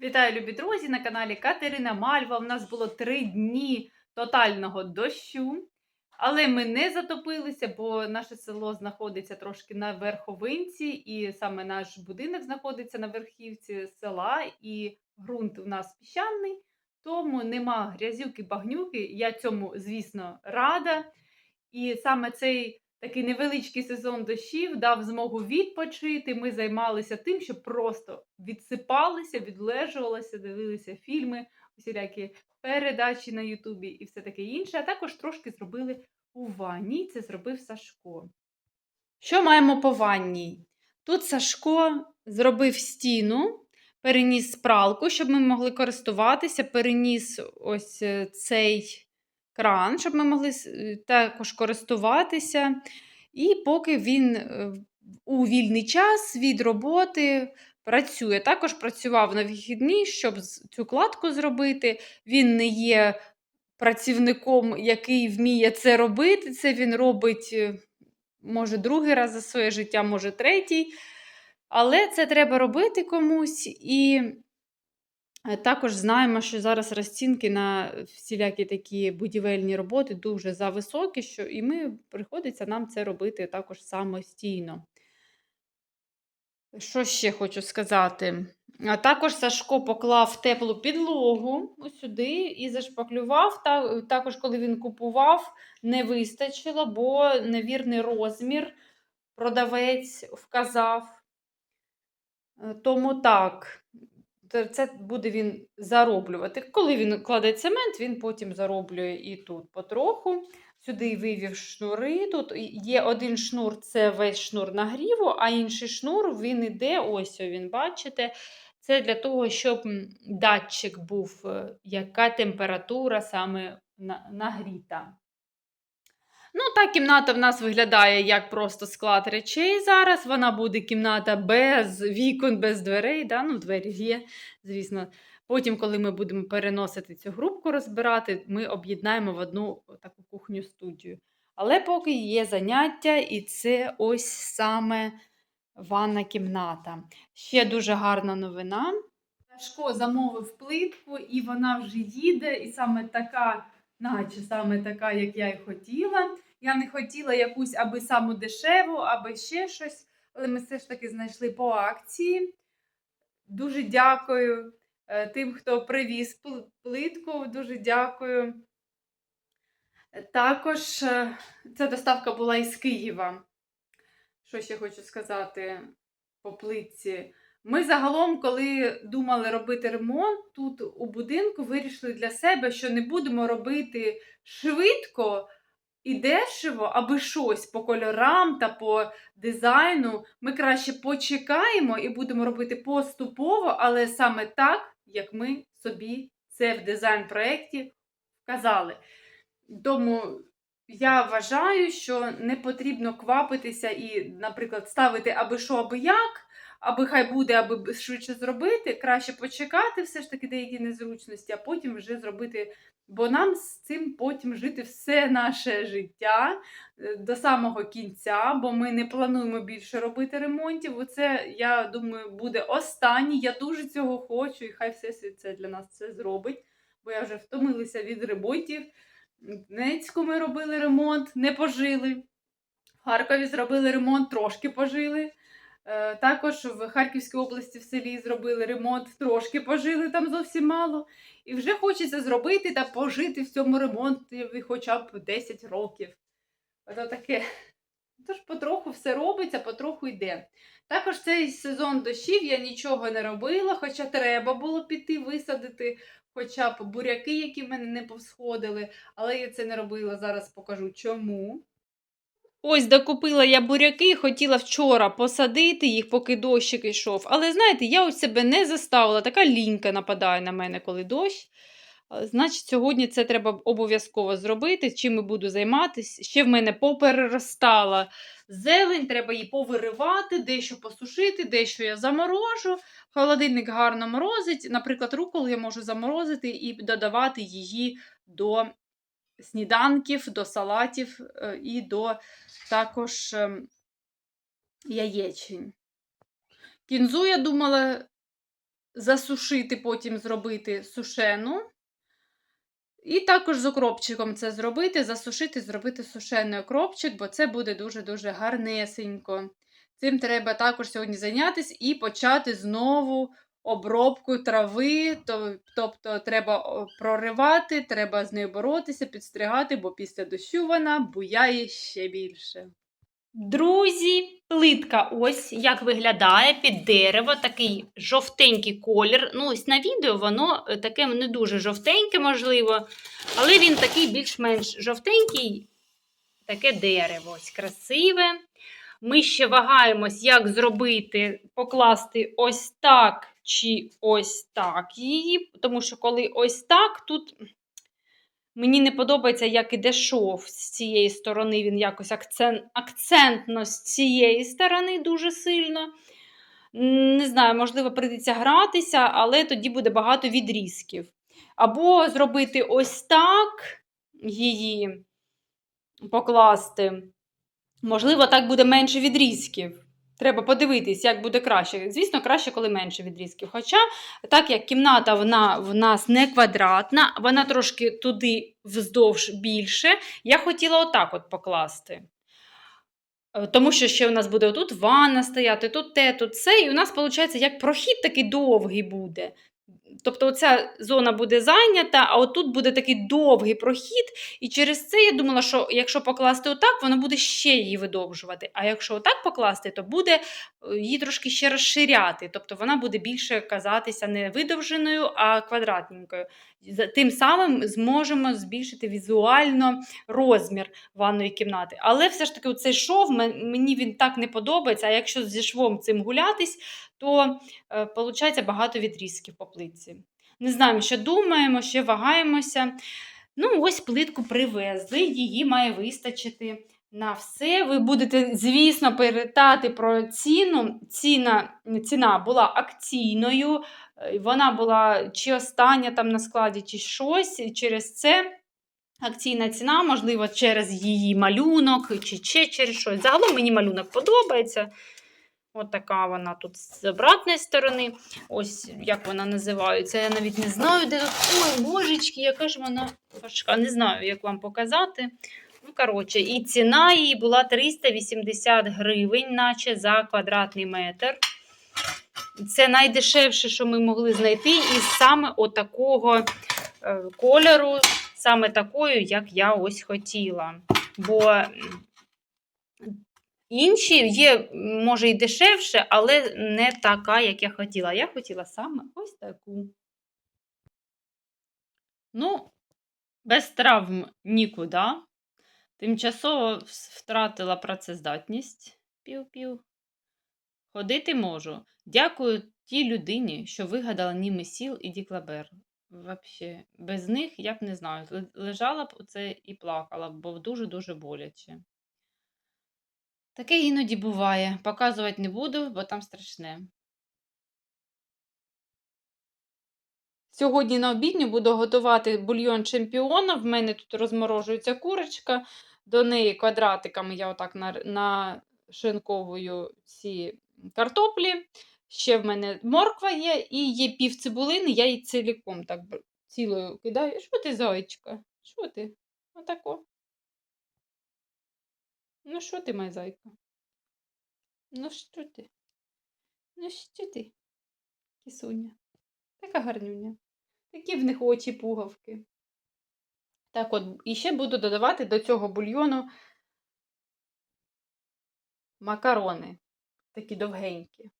Вітаю, любі друзі! На каналі Катерина Мальва. У нас було три дні тотального дощу, але ми не затопилися, бо наше село знаходиться трошки на верховинці, і саме наш будинок знаходиться на верхівці села, і ґрунт у нас піщаний, тому нема грязюки, багнюки. Я цьому, звісно, рада. І саме цей такий невеличкий сезон дощів дав змогу відпочити. Ми займалися тим, що просто відсипалися, відлежувалися, дивилися фільми, усілякі передачі на Ютубі і все таке інше. А також трошки зробили у ванні. Це зробив Сашко. Що маємо по ванній? Тут Сашко зробив стіну, переніс пралку, щоб ми могли користуватися, переніс ось е, цей кран, щоб ми могли е, також користуватися. І поки він е, у вільний час від роботи працює. Також працював на вихідні, щоб цю кладку зробити. Він не є працівником, який вміє це робити. Це він робить, е, може, другий раз за своє життя, може, третій. Але це треба робити комусь. І Також знаємо, що зараз розцінки на всілякі такі будівельні роботи дуже зависокі, що і ми приходиться нам це робити також самостійно. Що ще хочу сказати? А також Сашко поклав теплу підлогу сюди і зашпаклював. Також, коли він купував, не вистачило, бо невірний розмір продавець вказав. Е, Тому так, це- буде він зароблювати. Коли він кладе цемент, він потім зароблює і тут потроху. Сюди вивів шнури. Тут є один шнур, це весь шнур нагріву, а інший шнур він іде, ось він, бачите. Це для того, щоб датчик був, е, яка температура саме нагріта. Ну, та кімната в нас виглядає як просто склад речей зараз. Вона буде кімната без вікон, без дверей. Да? Ну, двері є, звісно. Потім, коли ми будемо переносити цю групку, розбирати, ми об'єднаємо в одну таку кухню-студію. Але поки є заняття, і це ось саме ванна кімната. Ще дуже гарна новина. Сашко замовив плитку, і вона вже їде, і саме така наче саме така, як я і хотіла. Я не хотіла якусь аби саму дешеву, аби ще щось, але ми все ж таки знайшли по акції. Дуже дякую е, тим, хто привіз плитку. Дуже дякую. Е, Також е, ця доставка була із Києва. Що ще хочу сказати по плитці? Ми загалом, коли думали робити ремонт тут у будинку, вирішили для себе, що не будемо робити швидко і дешево, аби щось по кольорам та по дизайну. Ми краще почекаємо і будемо робити поступово, але саме так, як ми собі це в дизайн-проєкті вказали. Тому я вважаю, що не потрібно квапитися і, наприклад, ставити аби що, аби як, аби хай буде, аби швидше зробити. Краще почекати все ж таки деякі незручності, а потім вже зробити. Бо нам з цим потім жити все наше життя е, до самого кінця, бо ми не плануємо більше робити ремонтів. Оце, я думаю, буде останній. Я дуже цього хочу, і хай все це для нас це зробить. Бо я вже втомилася від ремонтів. В Донецьку ми робили ремонт, не пожили. В Харкові зробили ремонт, трошки пожили. Е, Також в Харківській області в селі зробили ремонт, трошки пожили, там зовсім мало. І вже хочеться зробити та пожити в цьому ремонті хоча б 10 років. Ото таке. Тож потроху все робиться, потроху йде. Також цей сезон дощів я нічого не робила, хоча треба було піти висадити хоча б буряки, які в мене не повсходили, але я це не робила. Зараз покажу чому. Ось докупила я буряки, хотіла вчора посадити їх, поки дощик йшов. Але знаєте, я ось себе не заставила. Така лінька нападає на мене, коли дощ. Значить, сьогодні це треба обов'язково зробити. Чим я буду займатися? Ще в мене попереростала зелень, треба її повиривати, дещо посушити, дещо я заморожу. Холодильник гарно морозить. Наприклад, руколу я можу заморозити і додавати її до сніданків, до салатів е, і до також ем, яєчень. Кінзу, я думала, засушити, потім зробити сушену. І також з окропчиком це зробити, засушити, зробити сушений окропчик, бо це буде дуже-дуже гарнесенько. Цим треба також сьогодні зайнятися і почати знову обробку трави. То- Тобто треба проривати, треба з нею боротися, підстригати, бо після дощу вона буяє ще більше. Друзі, плитка ось як виглядає під дерево, такий жовтенький колір. Ну, ось на відео воно е, таке не дуже жовтеньке, можливо, але він такий більш-менш жовтенький, таке дерево, ось красиве. Ми ще вагаємось, як зробити, покласти ось так чи ось так її. Тому що коли ось так, тут Мені не подобається, як іде шов з цієї сторони. Він якось акцент, акцентно з цієї сторони дуже сильно. Не знаю, можливо, прийдеться гратися, але тоді буде багато відрізків. Або зробити ось так її покласти. Можливо, так буде менше відрізків. Треба подивитись, як буде краще. Звісно, краще, коли менше відрізків. Хоча, так як кімната вона в нас не квадратна, вона трошки туди вздовж більше, я хотіла отак от покласти. Е, Тому що ще у нас буде отут ванна стояти, тут те, тут це. І у нас, виходить, як прохід такий довгий буде. Тобто, оця зона буде зайнята, а отут буде такий довгий прохід. І через це я думала, що якщо покласти отак, воно буде ще її видовжувати. А якщо отак покласти, то буде е, її трошки ще розширяти. Тобто вона буде більше казатися не видовженою, а квадратненькою. Тим самим зможемо збільшити візуально розмір ванної кімнати. Але все ж таки, цей шов мені він так не подобається. А якщо зі швом цим гулятись, то е, виходить багато відрізків по плитці. Не знаємо, що думаємо, ще вагаємося. Ну, ось плитку привезли, її має вистачити на все. Ви будете, звісно, перетати про ціну. Ціна, ціна була акційною, е, вона була чи остання там на складі, чи щось. Через це акційна ціна, можливо, через її малюнок, чи ще через щось. Загалом мені малюнок подобається. От така вона тут з обратної сторони. Ось як вона називається. Я навіть не знаю, де тут. Ой, божечки, яка ж вона важка. Не знаю, як вам показати. Ну, коротше, і ціна її була 380 гривень, наче за квадратний метр. Це найдешевше, що ми могли знайти, і саме отакого е, кольору, саме такою, як я ось хотіла. Бо інші є, може, і дешевше, але не така, як я хотіла. Я хотіла саме ось таку. Ну, без травм нікуди. Тимчасово втратила працездатність. Пів-пів. Ходити можу. Дякую тій людині, що вигадала Німи Сіл і Діклабер. Вообще, без них я б не знаю. Лежала б оце і плакала, бо дуже-дуже боляче. Таке іноді буває. Показувати не буду, бо там страшне. Сьогодні на обідню буду готувати бульйон чемпіона. В мене тут розморожується курочка. До неї квадратиками я отак нашинковую ці картоплі. Ще в мене морква є і є пів цибулини, я її ціліком так цілою кидаю. Що ти, зайчка? Що ти? Отако. Ну, що ти, моя зайка? Ну, що ти? Ну, що ти? Кісуня. Така гарнюня. Такі в них очі пугавки. Так от, і ще буду додавати до цього бульйону макарони. Такі довгенькі.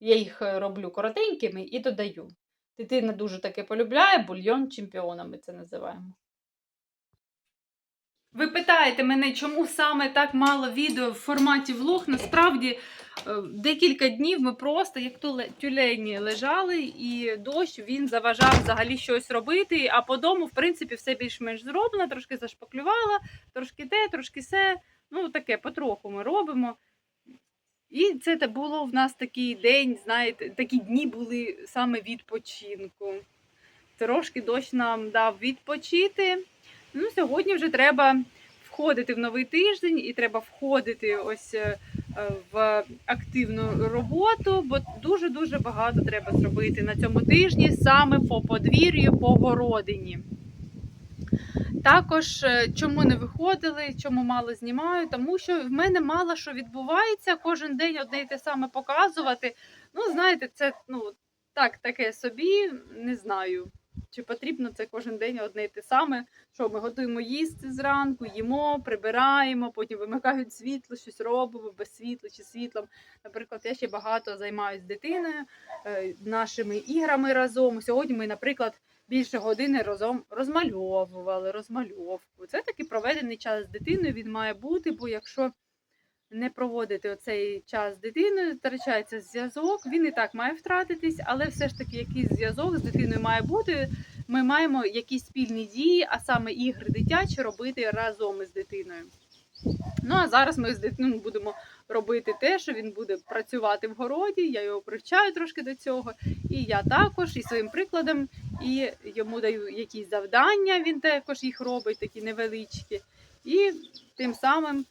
Я їх е, роблю коротенькими і додаю. Дитина дуже таке полюбляє, бульйон чемпіона ми це називаємо. Ви питаєте мене, чому саме так мало відео в форматі влог. Насправді, е, декілька днів ми просто, як тюлені, лежали, і дощ він заважав взагалі щось робити. А по дому, в принципі, все більш-менш зроблено, трошки зашпаклювала, трошки те, трошки се. Ну, таке потроху ми робимо. І це було в нас такий день, знаєте, такі дні були саме відпочинку. Трошки дощ нам дав відпочити. Ну, сьогодні вже треба входити в новий тиждень, і треба входити ось е, в активну роботу, бо дуже-дуже багато треба зробити на цьому тижні саме по подвір'ю, по городині. Також е, чому не виходили, чому мало знімаю, тому що в мене мало що відбувається, кожен день одне й те саме показувати. Ну, знаєте, це ну, так, таке собі, не знаю. Чи потрібно це кожен день одне й те саме, що ми готуємо їсти зранку, їмо, прибираємо, потім вимикають світло, щось робимо без світла чи світлом. Наприклад, я ще багато займаюся дитиною, е, нашими іграми разом. Сьогодні ми, наприклад, більше години разом розмальовували розмальовку. Це такий проведений час з дитиною. Він має бути, бо якщо не проводити оцей час з дитиною, втрачається зв'язок. Він і так має втратитись, але все ж таки якийсь зв'язок з дитиною має бути. Ми маємо якісь спільні дії, а саме ігри дитячі робити разом із дитиною. Ну а зараз ми з дитиною будемо робити те, що він буде працювати в городі. Я його привчаю трошки до цього. І я також і своїм прикладом, і йому даю якісь завдання. Він також їх робить, такі невеличкі. І тим самим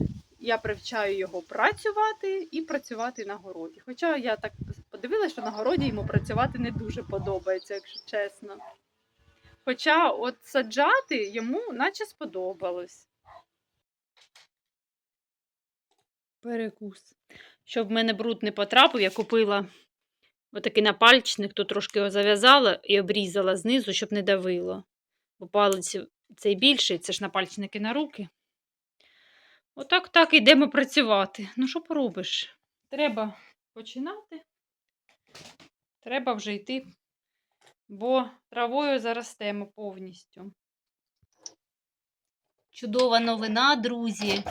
я привчаю його працювати і працювати на городі. Хоча я так подивилася, що на городі йому працювати не дуже подобається, якщо чесно. Хоча от саджати йому наче сподобалось. Перекус. Щоб в мене бруд не потрапив, я купила отакий напальчник, тут трошки його зав'язала і обрізала знизу, щоб не давило. Бо палець цей більший, це ж напальчники на руки. Отак так йдемо працювати. Ну, що поробиш? Треба починати. Треба вже йти, бо травою заростемо повністю. Чудова новина, друзі.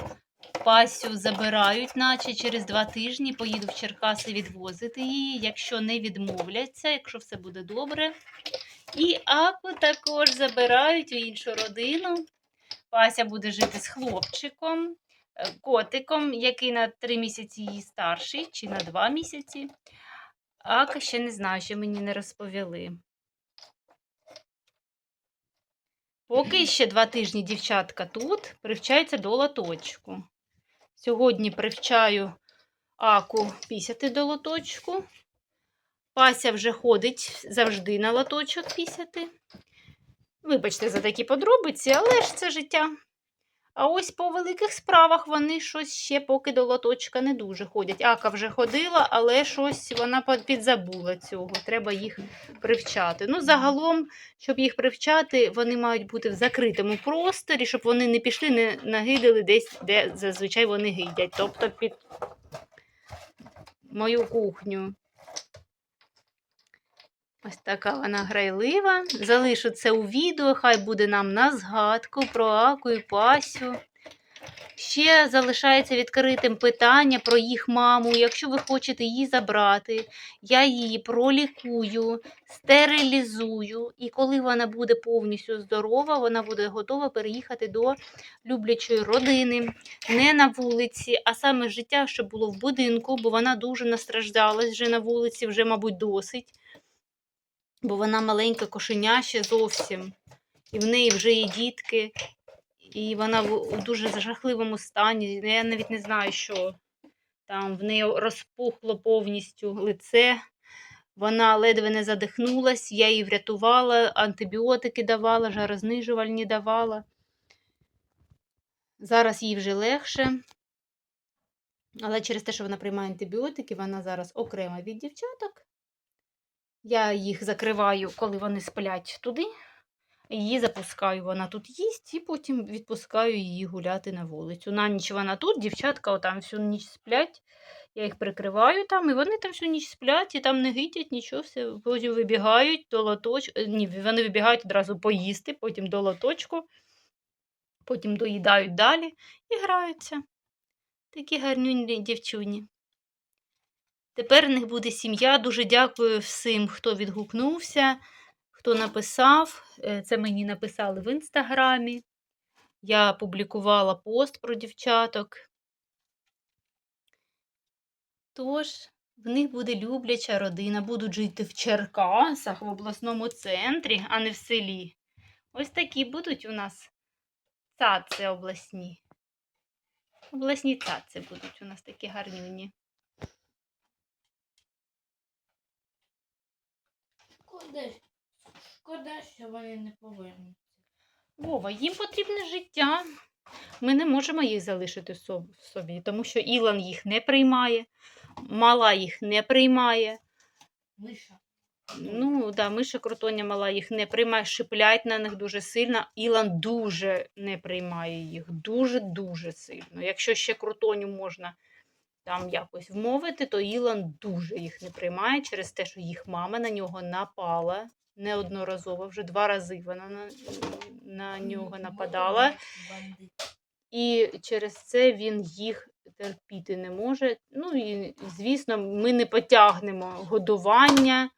Пасю забирають, наче через два тижні поїду в Черкаси відвозити її, якщо не відмовляться, якщо все буде добре. І Аку також забирають у іншу родину. Пася буде жити з хлопчиком, котиком, який на три місяці її старший, чи на два місяці. Ака ще не знаю, ще мені не розповіли. Поки ще два тижні дівчатка тут привчаються до лоточку. Сьогодні привчаю Аку пісяти до лоточку. Пася вже ходить завжди на лоточок пісяти. Вибачте за такі подробиці, але ж це життя. А ось по великих справах вони щось ще поки до лоточка не дуже ходять. Ака вже ходила, але щось вона підзабула цього. Треба їх привчати. Ну, загалом, щоб їх привчати, вони мають бути в закритому просторі, щоб вони не пішли, не нагидали десь, де зазвичай вони гидять. Тобто під мою кухню. Ось така вона грайлива. Залишу це у відео, хай буде нам на згадку про Аку і Пасю. Ще залишається відкритим питання про їх маму. Якщо ви хочете її забрати, я її пролікую, стерилізую, і коли вона буде повністю здорова, вона буде готова переїхати до люблячої родини, не на вулиці, а саме життя, що було в будинку, бо вона дуже настраждалась вже на вулиці, вже, мабуть, досить бо вона маленька кошеня ще зовсім. І в неї вже є дітки, і вона в дуже жахливому стані. Я навіть не знаю, що там в неї розпухло повністю лице. Вона ледве не задихнулась, я її врятувала, антибіотики давала, жарознижувальні давала. Зараз їй вже легше. Але через те, що вона приймає антибіотики, вона зараз окрема від дівчаток. Я їх закриваю, коли вони сплять туди. Її запускаю, вона тут їсть, і потім відпускаю її гуляти на вулицю. На ніч вона тут, дівчатка отам всю ніч сплять. Я їх прикриваю там, і вони там всю ніч сплять, і там не гидять, нічого, все. Потім вибігають до лоточку. Ні, вони вибігають одразу поїсти, потім до лоточку, потім доїдають далі і граються. Такі гарнюні дівчуні. Тепер в них буде сім'я. Дуже дякую всім, хто відгукнувся, хто написав. Е, Це мені написали в інстаграмі. Я публікувала пост про дівчаток. Тож, в них буде любляча родина, будуть жити в Черкасах, в обласному центрі, а не в селі. Ось такі будуть у нас цаці обласні. Обласні цаці будуть у нас такі гарнюні. Шкода, шкода, що вони не повернуться. Вова, їм потрібне життя. Ми не можемо їх залишити собі, тому що Ілан їх не приймає, мала їх не приймає. Миша. Ну, да, Миша крутоня мала їх не приймає, шиплять на них дуже сильно. Ілан дуже не приймає їх, дуже-дуже сильно. Якщо ще крутоню можна там якось вмовити, то Ілан дуже їх не приймає через те, що їх мама на нього напала неодноразово, вже два рази вона на, на нього нападала. І через це він їх терпіти не може. Ну і, звісно, ми не потягнемо годування,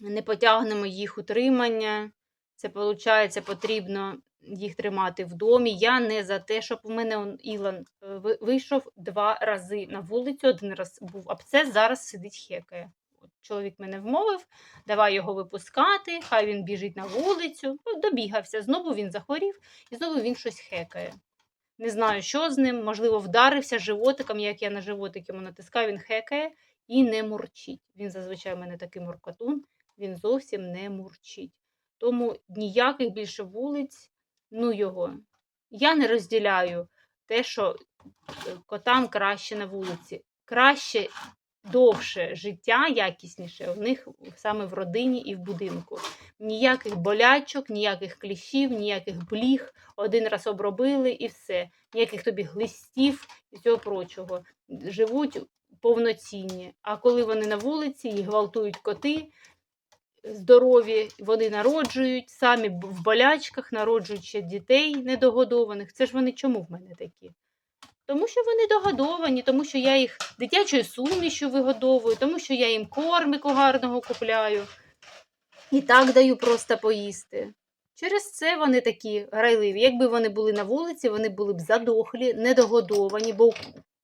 не потягнемо їх утримання. Це, виходить, потрібно їх тримати в домі. Я не за те, щоб у мене Ілан е, вийшов два рази на вулицю, один раз був абсцес, зараз сидить хекає. Чоловік мене вмовив, давай його випускати, хай він біжить на вулицю. Ну, Добігався, знову він захворів і знову він щось хекає. Не знаю, що з ним, можливо, вдарився животиком, як я на животик йому натискаю, він хекає і не мурчить. Він зазвичай у мене такий муркотун, він зовсім не мурчить. Тому ніяких більше вулиць, ну його. Я не розділяю те, що е, котам краще на вулиці. Краще довше життя, якісніше у них саме в родині і в будинку. Ніяких болячок, ніяких кліщів, ніяких бліг. Один раз обробили і все. Ніяких тобі глистів і всього прочого. Живуть повноцінні. А коли вони на вулиці, їх гвалтують коти здорові, вони народжують, самі в болячках народжують ще дітей недогодованих. Це ж вони чому в мене такі? Тому що вони догодовані, тому що я їх дитячою сумішю вигодовую, тому що я їм кормику гарного купляю. І так даю просто поїсти. Через це вони такі грайливі. Якби вони були на вулиці, вони були б задохлі, недогодовані, бо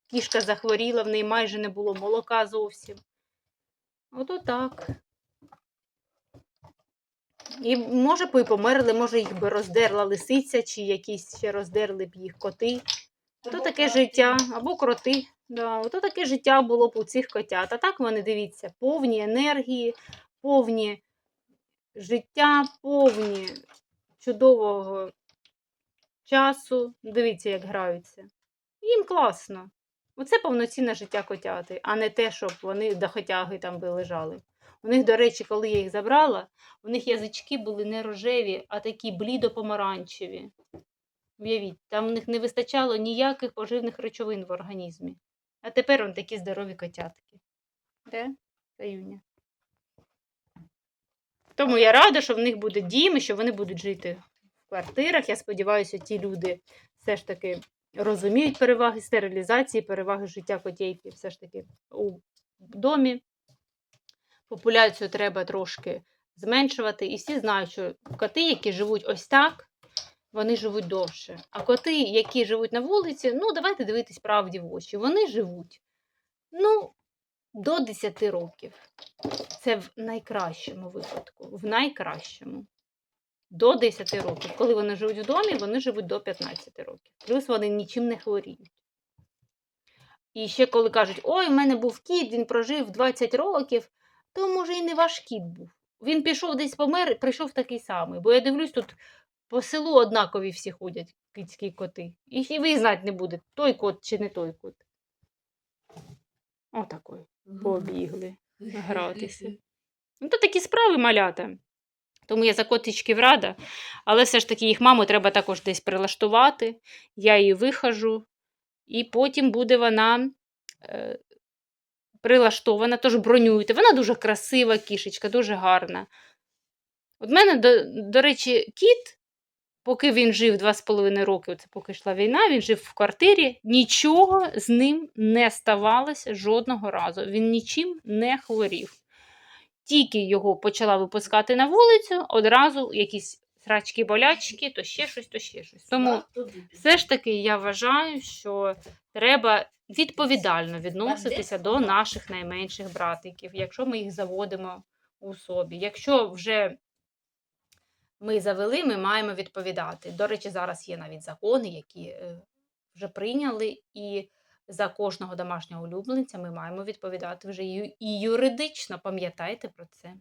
кішка захворіла, в неї майже не було молока зовсім. Ото так. І може б і померли, може їх би роздерла лисиця, чи якісь ще роздерли б їх коти. Ото таке життя, або кроти. Да, ото таке життя було б у цих котят. А так вони, дивіться, повні енергії, повні життя, повні чудового часу. Дивіться, як граються. Їм класно. Оце повноцінне життя котяти, а не те, щоб вони до хотяги там би лежали. У них, до речі, коли я їх забрала, у них язички були не рожеві, а такі блідо-помаранчеві. Уявіть, там в них не вистачало ніяких поживних речовин в організмі. А тепер он такі здорові котятки. Де? Таюня. Тому я рада, що в них буде дім і що вони будуть жити в квартирах. Я сподіваюся, ті люди все ж таки розуміють переваги стерилізації, переваги життя котейки все ж таки у домі. Популяцію треба трошки зменшувати. І всі знають, що коти, які живуть ось так, вони живуть довше. А коти, які живуть на вулиці, ну давайте дивитись правді в очі. Вони живуть ну, до 10 років. Це в найкращому випадку. В найкращому. До 10 років. Коли вони живуть в домі, вони живуть до 15 років. Плюс вони нічим не хворіють. І ще коли кажуть, ой, в мене був кіт, він прожив 20 років, то може і не ваш кіт був. Він пішов десь помер, прийшов такий самий. Бо я дивлюсь, тут по селу однакові всі ходять кицькі коти. І і ви знати не будете, той кот чи не той кот. Отакой. Побігли гратися. Ну, то такі справи малята. Тому я за котичків рада, але все ж таки їх маму треба також десь прилаштувати. Я її вихожу, і потім буде вона е, прилаштована, тож бронюйте. Вона дуже красива кішечка, дуже гарна. От мене, до, до речі, кіт, поки він жив 2,5 роки, оце поки йшла війна, він жив в квартирі, нічого з ним не ставалося жодного разу. Він нічим не хворів. Тільки його почала випускати на вулицю, одразу якісь срачки болячки, то ще щось, то ще щось. Тому все ж таки я вважаю, що треба відповідально відноситися до наших найменших братиків, якщо ми їх заводимо у собі. Якщо вже ми завели, ми маємо відповідати. До речі, зараз є навіть закони, які е, вже прийняли, і за кожного домашнього улюбленця ми маємо відповідати вже і і юридично. Пам'ятайте про це.